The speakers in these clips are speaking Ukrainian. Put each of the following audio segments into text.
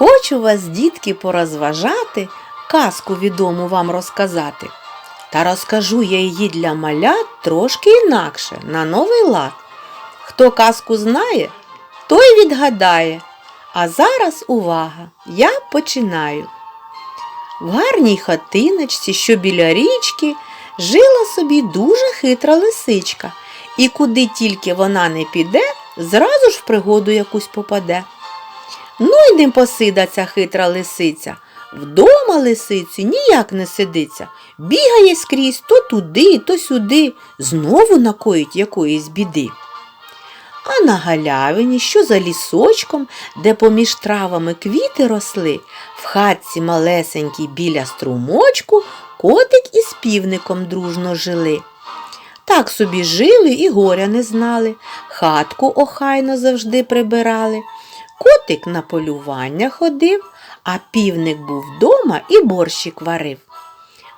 Хочу вас, дітки, порозважати, казку відому вам розказати. Та розкажу я її для малят трошки інакше, на новий лад. Хто казку знає, той відгадає. А зараз увага! Я починаю. В гарній хатиночці, що біля річки, жила собі дуже хитра лисичка, і куди тільки вона не піде, зразу ж в пригоду якусь попаде. Ну й не посида ця хитра лисиця. Вдома лисиці ніяк не сидиться, бігає скрізь то туди, то сюди, знову накоїть якоїсь біди. А на галявині, що за лісочком, де поміж травами квіти росли, в хатці малесенькій біля струмочку котик із півником дружно жили. Так собі жили і горя не знали, хатку охайно завжди прибирали. Котик на полювання ходив, а півник був вдома і борщик варив.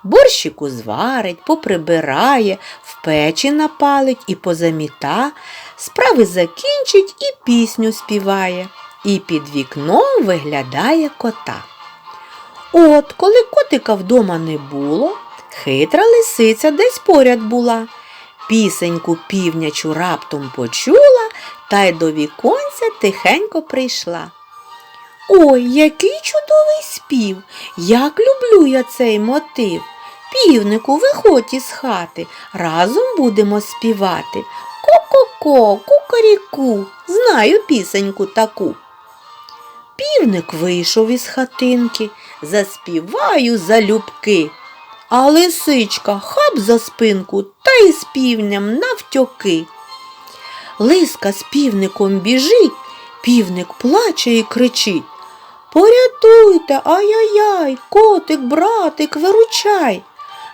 Борщику зварить, поприбирає, в печі напалить і позаміта, справи закінчить і пісню співає, і під вікном виглядає кота. От, коли котика вдома не було, хитра лисиця десь поряд була. Пісеньку півнячу раптом почула та й до віконця тихенько прийшла. Ой, який чудовий спів! Як люблю я цей мотив. Півнику, виходь із хати, разом будемо співати. Ко-ко-ко, кукаріку, знаю пісеньку таку. Півник вийшов із хатинки, заспіваю залюбки. А лисичка хап за спинку та й з півнем навтьоки. Лиска з півником біжить, півник плаче і кричить. Порятуйте, ай-яй-яй, котик, братик, виручай.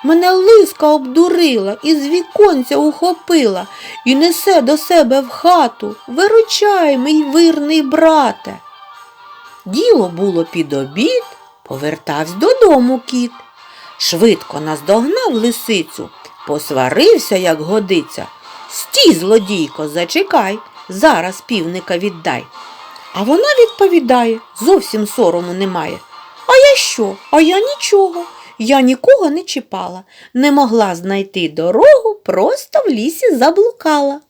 Мене лиска обдурила і з віконця ухопила і несе до себе в хату. Виручай, мій вирний брате. Діло було під обід, повертався додому кіт. Швидко наздогнав лисицю, посварився, як годиться. Стій, злодійко, зачекай, зараз півника віддай. А вона відповідає, зовсім сорому немає. А я що? А я нічого. Я нікого не чіпала, не могла знайти дорогу, просто в лісі заблукала.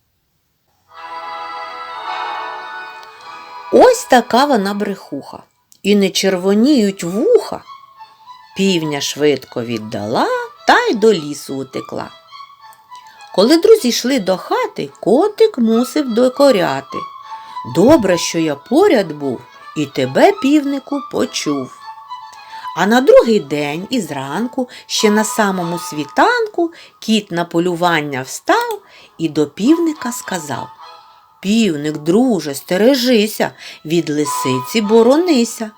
Ось така вона брехуха. І не червоніють вуха. Півня швидко віддала та й до лісу утекла. Коли друзі йшли до хати, котик мусив докоряти. Добре, що я поряд був і тебе, півнику, почув. А на другий день і зранку, ще на самому світанку, кіт на полювання встав і до півника сказав Півник, друже, стережися, від лисиці боронися.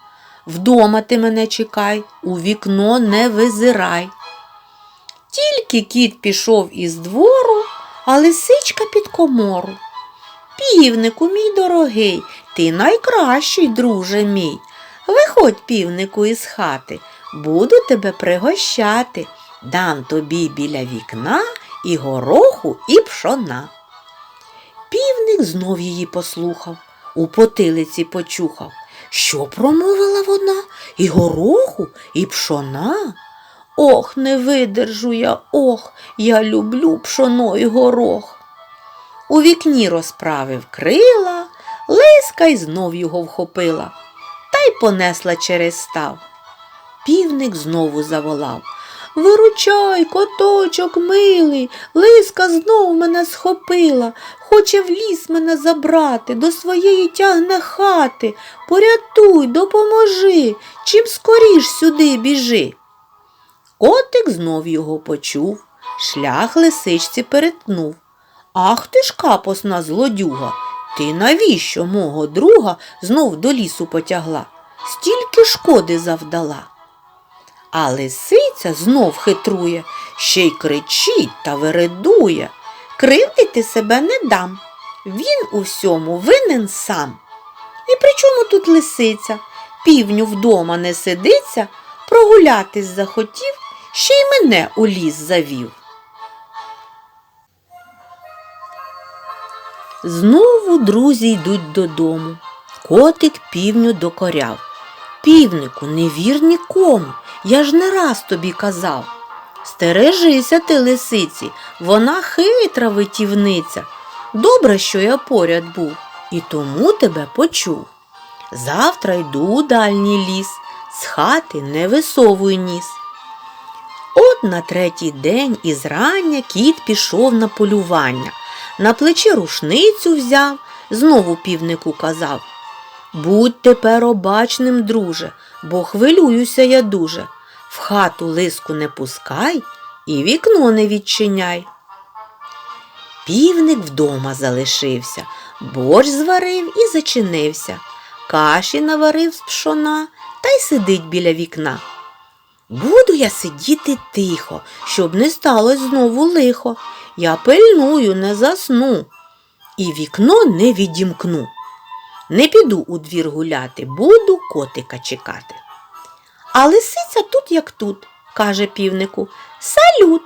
Вдома ти мене чекай, у вікно не визирай. Тільки кіт пішов із двору, а лисичка під комору. Півнику, мій дорогий, ти найкращий, друже мій. Виходь, півнику, із хати, буду тебе пригощати, дам тобі біля вікна і гороху, і пшона. Півник знов її послухав, у потилиці почухав. Що промовила вона? І гороху, і пшона? Ох, не видержу я, ох, я люблю пшоно і горох. У вікні розправив крила, лиска й знов його вхопила, та й понесла через став. Півник знову заволав. Виручай, коточок милий, лиска знов мене схопила, хоче в ліс мене забрати, до своєї тягне хати. Порятуй, допоможи, чим скоріш сюди біжи. Котик знов його почув, шлях лисичці перетнув. Ах ти ж капосна злодюга, ти навіщо мого друга знов до лісу потягла? Стільки шкоди завдала. А лисиця знов хитрує, ще й кричить та вередує. Кривдити себе не дам. Він у всьому винен сам. І при чому тут лисиця? Півню вдома не сидиться, прогулятись захотів, ще й мене у ліс завів. Знову друзі йдуть додому. Котик півню докоряв. Півнику, не вір нікому, я ж не раз тобі казав. Стережися ти, лисиці, вона хитра витівниця. Добре, що я поряд був, і тому тебе почув. Завтра йду у дальній ліс, з хати не висовуй ніс. От на третій день із рання кіт пішов на полювання, на плечі рушницю взяв, знову півнику казав. Будь тепер обачним, друже, бо хвилююся я дуже. В хату лиску не пускай і вікно не відчиняй. Півник вдома залишився, борщ зварив і зачинився, каші наварив з пшона та й сидить біля вікна. Буду я сидіти тихо, щоб не сталося знову лихо. Я пильную, не засну, і вікно не відімкну. Не піду у двір гуляти, буду котика чекати. А лисиця тут, як тут, каже півнику. Салют.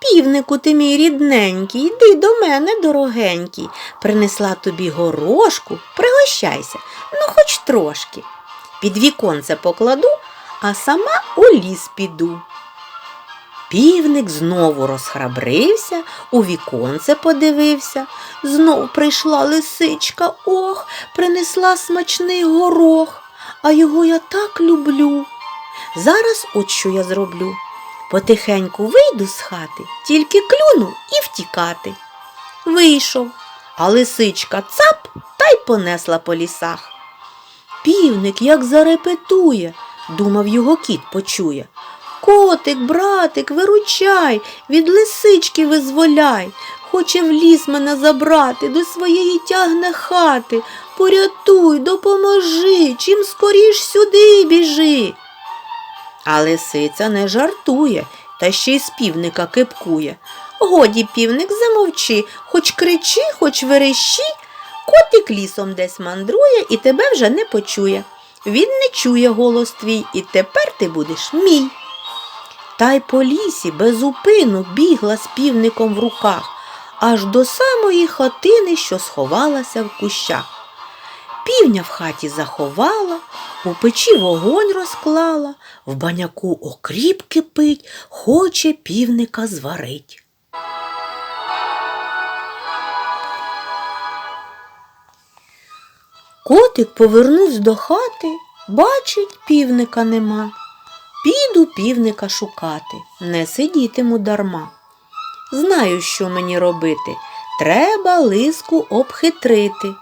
Півнику ти мій рідненький, йди до мене, дорогенький. Принесла тобі горошку, пригощайся, ну хоч трошки. Під віконце покладу, а сама у ліс піду. Півник знову розхрабрився, у віконце подивився. Знов прийшла лисичка, ох, принесла смачний горох, а його я так люблю. Зараз от що я зроблю. Потихеньку вийду з хати, тільки клюну і втікати. Вийшов, а лисичка цап та й понесла по лісах. Півник як зарепетує, думав, його кіт почує. Котик, братик, виручай, від лисички визволяй. Хоче в ліс мене забрати, до своєї тягне хати. Порятуй, допоможи, чим скоріш сюди біжи. А лисиця не жартує, та ще й з півника кипкує. Годі, півник, замовчи, хоч кричи, хоч верещи, котик лісом десь мандрує і тебе вже не почує. Він не чує голос твій, і тепер ти будеш мій. Та й по лісі безупину бігла з півником в руках, аж до самої хатини, що сховалася в кущах. Півня в хаті заховала, у печі вогонь розклала, в баняку окріп кипить, хоче півника зварить. Котик повернувся до хати, бачить, півника нема. Піду півника шукати, не сидітиму дарма. Знаю, що мені робити. Треба лиску обхитрити.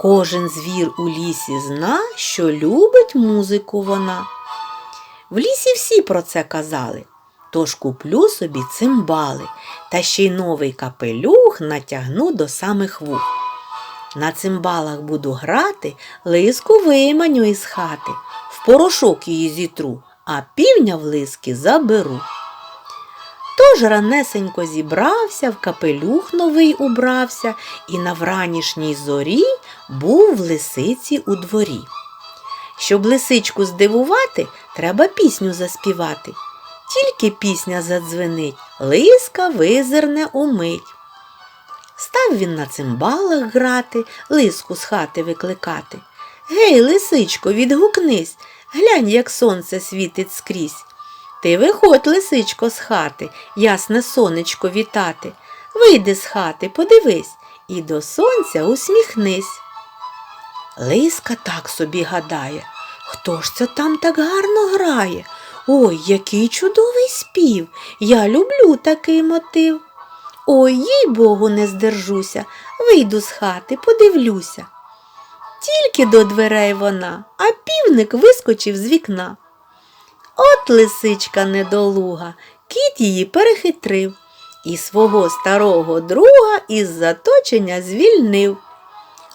Кожен звір у лісі зна, що любить музику вона. В лісі всі про це казали. Тож куплю собі цимбали, та ще й новий капелюх натягну до самих вух. На цимбалах буду грати, лиску виманю із хати, в порошок її зітру, а півня в лиски заберу. Тож ранесенько зібрався, в капелюх новий убрався, і на вранішній зорі був в лисиці у дворі. Щоб лисичку здивувати, треба пісню заспівати. Тільки пісня задзвенить, лиска визирне умить. Став він на цимбалах грати, лиску з хати викликати. Гей, лисичко, відгукнись, глянь, як сонце світить скрізь. Ти виходь, лисичко, з хати, ясне сонечко вітати. Вийди з хати, подивись, і до сонця усміхнись. Лиска так собі гадає, хто ж це там так гарно грає? Ой, який чудовий спів. Я люблю такий мотив. Ой, їй богу, не здержуся, вийду з хати, подивлюся. Тільки до дверей вона, а півник вискочив з вікна. От лисичка недолуга, кіт її перехитрив і свого старого друга із заточення звільнив.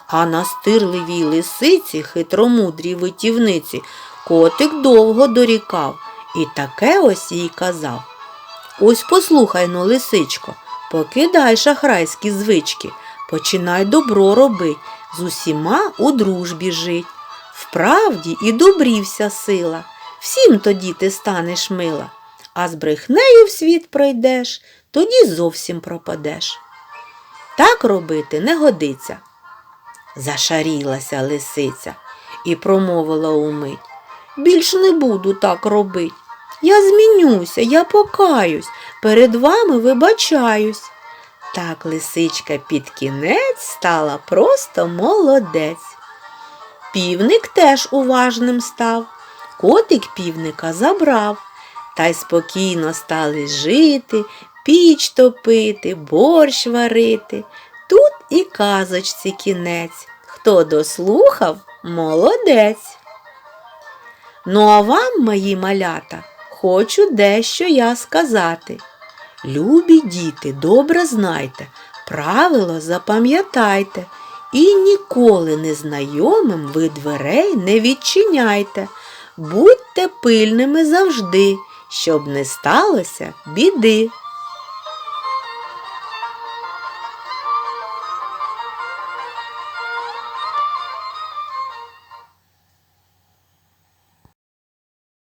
А на стирливій лисиці, хитромудрій витівниці, котик довго дорікав і таке ось їй казав. Ось послухай но, лисичко, покидай шахрайські звички, починай добро робить, з усіма у дружбі жить. В правді і добрі вся сила, всім тоді ти станеш мила, а з брехнею в світ пройдеш, тоді зовсім пропадеш. Так робити не годиться. Зашарілася лисиця і промовила умить. більш не буду так робить. Я змінюся, я покаюсь, перед вами вибачаюсь. Так лисичка під кінець стала просто молодець. Півник теж уважним став, котик півника забрав, та й спокійно стали жити, піч топити, борщ варити. Тут і казочці кінець. Хто дослухав, молодець. Ну а вам, мої малята, хочу дещо я сказати. Любі діти, добре знайте, правило запам'ятайте і ніколи незнайомим ви дверей не відчиняйте. Будьте пильними завжди, щоб не сталося біди.